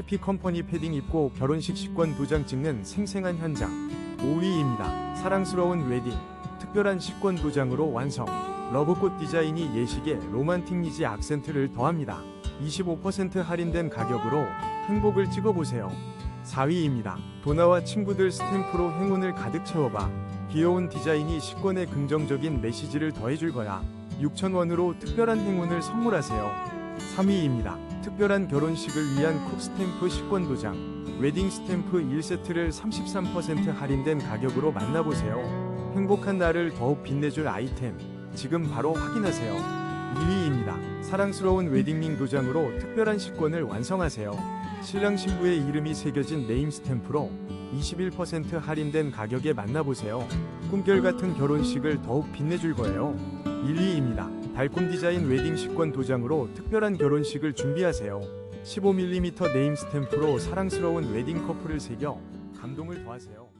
CP 컴퍼니 패딩 입고 결혼식 식권 도장 찍는 생생한 현장 5위입니다. 사랑스러운 웨딩 특별한 식권 도장으로 완성 러브꽃 디자인이 예식에 로man틱 니지 악센트를 더합니다. 25% 할인된 가격으로 행복을 찍어보세요. 4위입니다. 도나와 친구들 스탬프로 행운을 가득 채워봐. 귀여운 디자인이 식권에 긍정적인 메시지를 더해줄 거야. 6,000원으로 특별한 행운을 선물하세요. 3위입니다. 특별한 결혼식을 위한 쿡 스탬프 식권 도장. 웨딩 스탬프 1세트를 33% 할인된 가격으로 만나보세요. 행복한 날을 더욱 빛내줄 아이템. 지금 바로 확인하세요. 2위입니다. 사랑스러운 웨딩링 도장으로 특별한 식권을 완성하세요. 신랑 신부의 이름이 새겨진 네임 스탬프로 21% 할인된 가격에 만나보세요. 꿈결 같은 결혼식을 더욱 빛내줄 거예요. 1위입니다. 달콤 디자인 웨딩 식권 도장으로 특별한 결혼식을 준비하세요. 15mm 네임 스탬프로 사랑스러운 웨딩 커플을 새겨 감동을 더하세요.